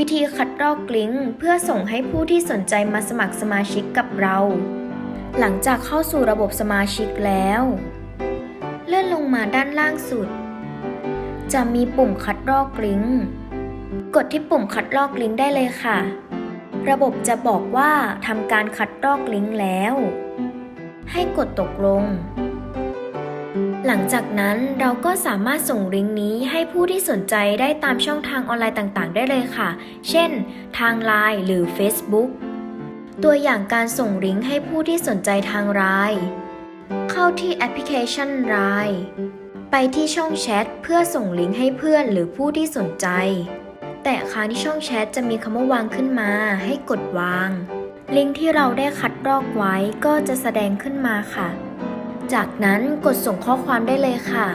วิธีคัดลอกลิงก์เพื่อส่งให้ผู้ที่สนใจมาสมัครสมาชิกกับเรา หลังจากเข้าสู่ระบบสมาชิกแล้ว เลื่อนลงมาด้านล่างสุด จะมีปุ่มคัดลอกลิงก์กดที่ปุ่มคัดลอกลิงก์ได้เลยค่ะ ระบบจะบอกว่าทำการคัดลอกลิงก์แล้ว ให้กดตกลง หลังจากนั้นเราก็สามารถส่งลิงก์นี้ให้ผู้ที่สนใจได้ตามช่องทางออนไลน์ต่างๆ ได้เลยค่ะ เช่น ทาง Line หรือ Facebook ตัวอย่างการส่งลิงก์ให้ผู้ที่สนใจทาง Line เข้าที่แอปพลิเคชัน Line ไปที่ช่องแชทเพื่อส่งลิงก์ให้เพื่อนหรือผู้ที่สนใจ แต่ค้างที่ช่องแชทจะมีคำว่าวางขึ้นมา ให้กดวาง ลิงก์ที่เราได้คัดลอกไว้ก็จะแสดงขึ้นมาค่ะ จากนั้นกดส่งข้อความได้เลยค่ะ